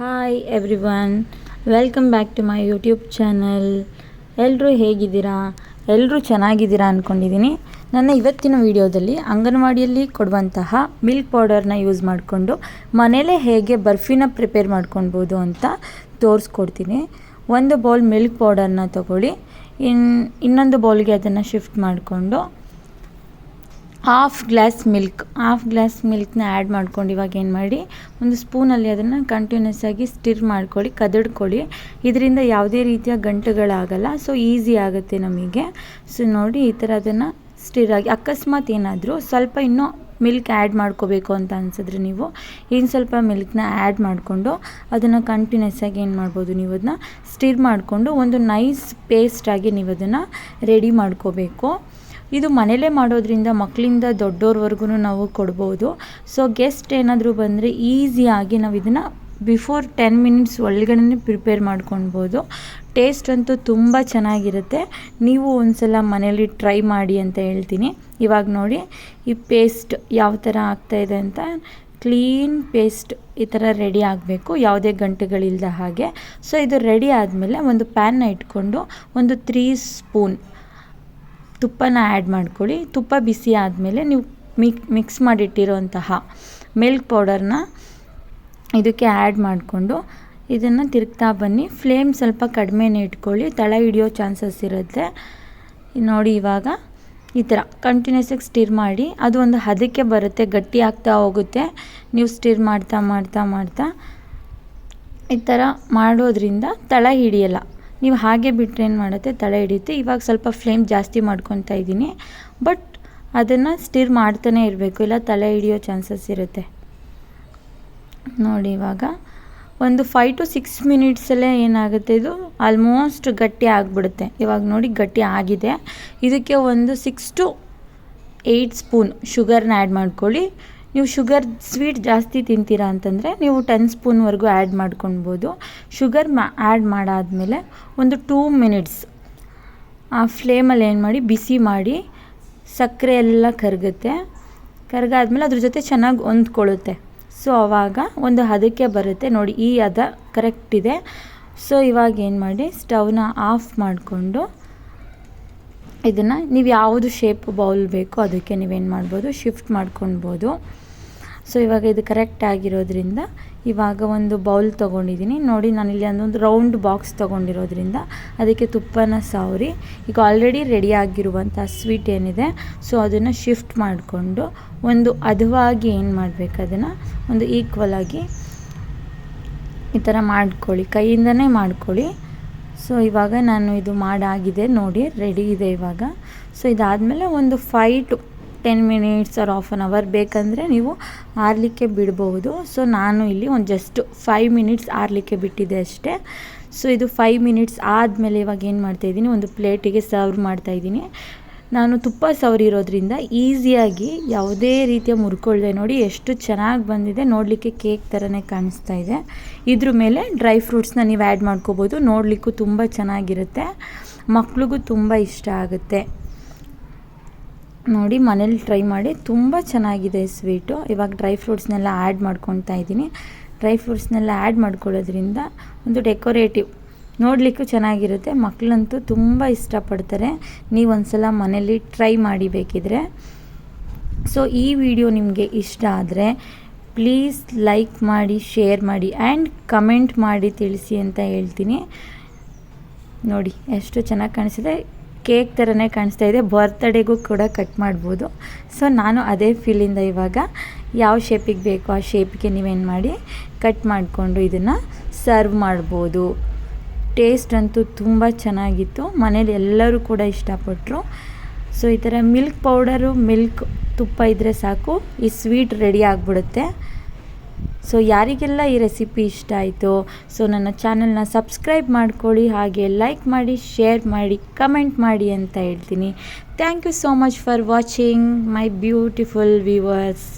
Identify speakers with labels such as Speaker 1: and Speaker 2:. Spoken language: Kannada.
Speaker 1: Hi everyone welcome back to my YouTube channel ಎಲ್ಲರೂ ಹೇಗಿದ್ದೀರಾ? ಎಲ್ಲರೂ ಚೆನ್ನಾಗಿದ್ದೀರಾ ಅಂದ್ಕೊಂಡಿದ್ದೀನಿ ನನ್ನ ಇವತ್ತಿನ ವಿಡಿಯೋದಲ್ಲಿ ಅಂಗನವಾಡಿಯಲ್ಲಿ ಕೊಡುವಂತಹ ಮಿಲ್ಕ್ ಪೌಡರ್ನ ಯೂಸ್ ಮಾಡಿಕೊಂಡು ಮನೇಲೇ ಹೇಗೆ ಬರ್ಫಿನ ಪ್ರಿಪೇರ್ ಮಾಡ್ಕೊಳ್ಬೋದು ಅಂತ ತೋರಿಸ್ಕೊಡ್ತೀನಿ. ಒಂದು ಬೌಲ್ ಮಿಲ್ಕ್ ಪೌಡರ್ನ ತಗೊಳ್ಳಿ. ಇನ್, ಇನ್ನೊಂದು ಬೌಲ್ಗೆ ಅದನ್ನು ಶಿಫ್ಟ್ ಮಾಡಿಕೊಂಡು half glass milk half glass ಮಿಲ್ಕ್ನ add ಮಾಡ್ಕೊಂಡು ಇವಾಗ ಏನು ಮಾಡಿ, ಒಂದು ಸ್ಪೂನಲ್ಲಿ ಅದನ್ನು ಕಂಟಿನ್ಯೂಸ್ ಆಗಿ ಸ್ಟಿರ್ ಮಾಡ್ಕೊಳ್ಳಿ, ಕದಡ್ಕೊಳ್ಳಿ. ಇದರಿಂದ ಯಾವುದೇ ರೀತಿಯ ಗಂಟುಗಳಾಗಲ್ಲ ಸೊ ಈಸಿ ಆಗುತ್ತೆ ನಮಗೆ. ಸೊ ನೋಡಿ ಈ ಥರ ಅದನ್ನು ಸ್ಟಿರ್ ಆಗಿ, ಅಕಸ್ಮಾತ್ ಏನಾದರೂ ಸ್ವಲ್ಪ ಇನ್ನೂ ಮಿಲ್ಕ್ ಆ್ಯಡ್ ಮಾಡ್ಕೋಬೇಕು ಅಂತ ಅನ್ಸಿದ್ರೆ ನೀವು ಇನ್ನು ಸ್ವಲ್ಪ ಮಿಲ್ಕ್ನ ಆ್ಯಡ್ ಮಾಡಿಕೊಂಡು ಅದನ್ನು ಕಂಟಿನ್ಯೂಸ್ ಆಗಿ ಏನು ಮಾಡ್ಬೋದು ನೀವು ಅದನ್ನ ಸ್ಟಿರ್ ಮಾಡಿಕೊಂಡು ಒಂದು ನೈಸ್ ಪೇಸ್ಟಾಗಿ ನೀವು ಅದನ್ನು ರೆಡಿ ಮಾಡ್ಕೋಬೇಕು. ಇದು ಮನೆಯಲ್ಲೇ ಮಾಡೋದ್ರಿಂದ ಮಕ್ಕಳಿಂದ ದೊಡ್ಡೋರ್ವರೆಗೂ ನಾವು ಕೊಡ್ಬೋದು. ಸೊ ಗೆಸ್ಟ್ ಏನಾದರೂ ಬಂದರೆ ಈಸಿಯಾಗಿ ನಾವು ಇದನ್ನು ಬಿಫೋರ್ ಟೆನ್ ಮಿನಿಟ್ಸ್ ಒಳಗಡೆ ಪ್ರಿಪೇರ್ ಮಾಡ್ಕೊಳ್ಬೋದು ಟೇಸ್ಟ್ ಅಂತೂ ತುಂಬ ಚೆನ್ನಾಗಿರುತ್ತೆ. ನೀವು ಒಂದ್ಸಲ ಮನೇಲಿ ಟ್ರೈ ಮಾಡಿ ಅಂತ ಹೇಳ್ತೀನಿ. ಇವಾಗ ನೋಡಿ, ಈ ಪೇಸ್ಟ್ ಯಾವ ಥರ ಆಗ್ತಾಯಿದೆ ಅಂತ. ಕ್ಲೀನ್ ಪೇಸ್ಟ್ ಈ ಥರ ರೆಡಿ ಆಗಬೇಕು. ಯಾವುದೇ ಗಂಟೆಗಳಿಲ್ಲದ ಹಾಗೆ. ಸೊ ಇದು ರೆಡಿ ಆದಮೇಲೆ ಒಂದು ಪ್ಯಾನ್ನ ಇಟ್ಕೊಂಡು ಒಂದು ತ್ರೀ ಸ್ಪೂನ್ ತುಪ್ಪನ ಆ್ಯಡ್ ಮಾಡ್ಕೊಳ್ಳಿ. ತುಪ್ಪ ಬಿಸಿ ಆದಮೇಲೆ ನೀವು ಮಿಕ್ ಮಿಕ್ಸ್ ಮಾಡಿಟ್ಟಿರೋಂತಹ ಮಿಲ್ಕ್ ಪೌಡರ್ನ ಇದಕ್ಕೆ ಆ್ಯಡ್ ಮಾಡಿಕೊಂಡು ಇದನ್ನು ತಿರುಗ್ತಾ ಬನ್ನಿ. ಫ್ಲೇಮ್ ಸ್ವಲ್ಪ ಕಡಿಮೆನೇ ಇಟ್ಕೊಳ್ಳಿ. ತಳ ಹಿಡಿಯೋ ಚಾನ್ಸಸ್ ಇರುತ್ತೆ. ನೋಡಿ ಇವಾಗ ಈ ಥರ ಕಂಟಿನ್ಯೂಸಾಗಿ ಸ್ಟಿರ್ ಮಾಡಿ. ಅದು ಒಂದು ಹದಕ್ಕೆ ಬರುತ್ತೆ, ಗಟ್ಟಿ ಆಗ್ತಾ ಹೋಗುತ್ತೆ. ನೀವು ಸ್ಟಿರ್ ಮಾಡ್ತಾ ಮಾಡ್ತಾ ಮಾಡ್ತಾ ಈ ಥರ ಮಾಡೋದ್ರಿಂದ ತಳ ಹಿಡಿಯಲ್ಲ. ನೀವು ಹಾಗೆ ಬಿಟ್ಟರೆ ಏನು ಮಾಡುತ್ತೆ? ತಲೆ ಹಿಡಿಯುತ್ತೆ. ಇವಾಗ ಸ್ವಲ್ಪ ಫ್ಲೇಮ್ ಜಾಸ್ತಿ ಮಾಡ್ಕೊತಾ ಇದ್ದೀನಿ. ಬಟ್ ಅದನ್ನು ಸ್ಟಿರ್ ಮಾಡ್ತಾನೆ ಇರಬೇಕು. ಇಲ್ಲ ತಲೆ ಹಿಡಿಯೋ ಚಾನ್ಸಸ್ ಇರುತ್ತೆ. ನೋಡಿ ಇವಾಗ ಒಂದು ಫೈವ್ ಟು ಸಿಕ್ಸ್ ಮಿನಿಟ್ಸಲ್ಲೇ ಏನಾಗುತ್ತೆ ಇದು? ಆಲ್ಮೋಸ್ಟ್ ಗಟ್ಟಿ ಆಗಿಬಿಡುತ್ತೆ. ಇವಾಗ ನೋಡಿ ಗಟ್ಟಿ ಆಗಿದೆ. ಇದಕ್ಕೆ ಒಂದು ಸಿಕ್ಸ್ ಟು ಏಯ್ಟ್ ಸ್ಪೂನ್ ಶುಗರ್ನ ಆ್ಯಡ್ ಮಾಡ್ಕೊಳ್ಳಿ. ನೀವು ಶುಗರ್ ಸ್ವೀಟ್ ಜಾಸ್ತಿ ತಿಂತೀರಾ ಅಂತಂದರೆ ನೀವು ಟೆನ್ ಸ್ಪೂನ್ವರೆಗೂ ಆ್ಯಡ್ ಮಾಡ್ಕೊಳ್ಬೋದು. ಶುಗರ್ ಮಾ ಆ್ಯಡ್ ಮಾಡಾದಮೇಲೆ ಒಂದು ಟೂ ಮಿನಿಟ್ಸ್ ಆ ಫ್ಲೇಮಲ್ಲಿ ಏನು ಮಾಡಿ, ಬಿಸಿ ಮಾಡಿ, ಸಕ್ಕರೆ ಎಲ್ಲ ಕರಗುತ್ತೆ. ಕರಗಾದ್ಮೇಲೆ ಅದ್ರ ಜೊತೆ ಚೆನ್ನಾಗಿ ಹೊಂದ್ಕೊಳ್ಳುತ್ತೆ. ಸೊ ಆವಾಗ ಒಂದು ಹದಕ್ಕೆ ಬರುತ್ತೆ. ನೋಡಿ, ಈ ಹದ ಕರೆಕ್ಟ್ ಇದೆ. ಸೊ ಇವಾಗ ಏನು ಮಾಡಿ ಸ್ಟವ್ನ ಆಫ್ ಮಾಡಿಕೊಂಡು ಇದನ್ನು ನೀವು ಯಾವುದು ಶೇಪ್ ಬೌಲ್ ಬೇಕೋ ಅದಕ್ಕೆ ನೀವೇನು ಮಾಡ್ಬೋದು ಶಿಫ್ಟ್ ಮಾಡ್ಕೊಳ್ಬೋದು. ಸೊ ಇವಾಗ ಇದು ಕರೆಕ್ಟ್ ಆಗಿರೋದ್ರಿಂದ ಇವಾಗ ಒಂದು ಬೌಲ್ ತೊಗೊಂಡಿದ್ದೀನಿ. ನೋಡಿ, ನಾನಿಲ್ಲಿ ಅದೊಂದು ರೌಂಡ್ ಬಾಕ್ಸ್ ತೊಗೊಂಡಿರೋದ್ರಿಂದ ಅದಕ್ಕೆ ತುಪ್ಪನ ಸಾವರಿ, ಈಗ ಆಲ್ರೆಡಿ ರೆಡಿ ಆಗಿರುವಂಥ ಸ್ವೀಟ್ ಏನಿದೆ ಸೊ ಅದನ್ನು ಶಿಫ್ಟ್ ಮಾಡಿಕೊಂಡು ಒಂದು ಅಧವಾಗಿ ಏನು ಮಾಡಬೇಕು ಅದನ್ನು, ಒಂದು ಈಕ್ವಲ್ ಆಗಿ ಈ ಥರ ಮಾಡ್ಕೊಳ್ಳಿ, ಕೈಯಿಂದನೇ ಮಾಡ್ಕೊಳ್ಳಿ. ಸೊ ಇವಾಗ ನಾನು ಇದು ಮಾಡಾಗಿದೆ, ನೋಡಿ ರೆಡಿ ಇದೆ ಇವಾಗ. ಸೊ ಇದಾದಮೇಲೆ ಒಂದು five to ten minutes or half an hour ಬೇಕಂದರೆ ನೀವು ಆರಲಿಕ್ಕೆ ಬಿಡ್ಬೋದು. ಸೊ ನಾನು ಇಲ್ಲಿ ಒಂದು ಜಸ್ಟ್ ಫೈವ್ ಮಿನಿಟ್ಸ್ ಆರಲಿಕ್ಕೆ ಬಿಟ್ಟಿದ್ದೆ ಅಷ್ಟೇ. ಸೊ ಇದು ಫೈವ್ ಮಿನಿಟ್ಸ್ ಆದಮೇಲೆ ಇವಾಗ ಏನು ಮಾಡ್ತಾಯಿದ್ದೀನಿ ಒಂದು ಪ್ಲೇಟಿಗೆ ಸರ್ವ್ ಮಾಡ್ತಾಯಿದ್ದೀನಿ ನಾನು ತುಪ್ಪ ಸವರಿರೋದ್ರಿಂದ ಈಸಿಯಾಗಿ ಯಾವುದೇ ರೀತಿಯ ಮುರ್ಕೊಳ್ಳದೆ ನೋಡಿ ಎಷ್ಟು ಚೆನ್ನಾಗಿ ಬಂದಿದೆ. ನೋಡಲಿಕ್ಕೆ ಕೇಕ್ ಥರನೇ ಕಾಣಿಸ್ತಾ ಇದೆ. ಇದ್ರ ಮೇಲೆ ಡ್ರೈ ಫ್ರೂಟ್ಸ್ನ ನೀವು ಆ್ಯಡ್ ಮಾಡ್ಕೋಬೋದು. ನೋಡಲಿಕ್ಕೂ ತುಂಬ ಚೆನ್ನಾಗಿರುತ್ತೆ. ಮಕ್ಳಿಗೂ ತುಂಬ ಇಷ್ಟ ಆಗುತ್ತೆ. ನೋಡಿ ಮನೇಲಿ ಟ್ರೈ ಮಾಡಿ ತುಂಬ ಚೆನ್ನಾಗಿದೆ ಸ್ವೀಟು ಇವಾಗ ಡ್ರೈ ಫ್ರೂಟ್ಸ್ನೆಲ್ಲ ಆ್ಯಡ್ ಮಾಡ್ಕೊತಾ ಇದ್ದೀನಿ. ಡ್ರೈ ಫ್ರೂಟ್ಸ್ನೆಲ್ಲ ಆ್ಯಡ್ ಮಾಡ್ಕೊಳ್ಳೋದ್ರಿಂದ ಒಂದು ಡೆಕೋರೇಟಿವ್ ನೋಡಲಿಕ್ಕೂ ಚೆನ್ನಾಗಿರುತ್ತೆ. ಮಕ್ಕಳಂತೂ ತುಂಬ ಇಷ್ಟಪಡ್ತಾರೆ. ನೀವು ಒಂದ್ಸಲ ಮನೇಲಿ ಟ್ರೈ ಮಾಡಿ ಬೇಕಿದ್ರೆ. ಸೊ ಈ ವಿಡಿಯೋ ನಿಮಗೆ ಇಷ್ಟ ಆದರೆ ಪ್ಲೀಸ್ ಲೈಕ್ ಮಾಡಿ ಶೇರ್ ಮಾಡಿ ಆ್ಯಂಡ್ ಕಮೆಂಟ್ ಮಾಡಿ ತಿಳಿಸಿ ಅಂತ ಹೇಳ್ತೀನಿ. ನೋಡಿ, ಎಷ್ಟು ಚೆನ್ನಾಗಿ ಕಾಣಿಸಿದೆ. ಕೇಕ್ ಥರನೇ ಕಾಣಿಸ್ತಾ ಇದೆ. ಬರ್ತ್ಡೇಗೂ ಕೂಡ ಕಟ್ ಮಾಡ್ಬೋದು. ಸೊ ನಾನು ಅದೇ ಫೀಲಿಂದ ಇವಾಗ ಯಾವ ಶೇಪಿಗೆ ಬೇಕೋ ಆ ಶೇಪಿಗೆ ನೀವೇನು ಮಾಡಿ ಕಟ್ ಮಾಡಿಕೊಂಡು ಇದನ್ನು ಸರ್ವ್ ಮಾಡ್ಬೋದು. ಟೇಸ್ಟ್ ಅಂತೂ ತುಂಬ ಚೆನ್ನಾಗಿತ್ತು. ಮನೇಲಿ ಎಲ್ಲರೂ ಕೂಡ ಇಷ್ಟಪಟ್ಟರು ಸೊ ಈ ಥರ ಮಿಲ್ಕ್ ಪೌಡರು ಮಿಲ್ಕ್ ತುಪ್ಪ ಇದ್ದರೆ ಸಾಕು. ಈ ಸ್ವೀಟ್ ರೆಡಿ ಆಗಿಬಿಡುತ್ತೆ. ಸೊ ಯಾರಿಗೆಲ್ಲ ಈ ರೆಸಿಪಿ ಇಷ್ಟ ಆಯಿತು, ಸೊ ನನ್ನ ಚಾನಲ್ನ ಸಬ್ಸ್ಕ್ರೈಬ್ ಮಾಡ್ಕೊಳ್ಳಿ, ಹಾಗೆ ಲೈಕ್ ಮಾಡಿ, ಶೇರ್ ಮಾಡಿ, ಕಮೆಂಟ್ ಮಾಡಿ ಅಂತ ಹೇಳ್ತೀನಿ. Thank you so much for watching my beautiful viewers.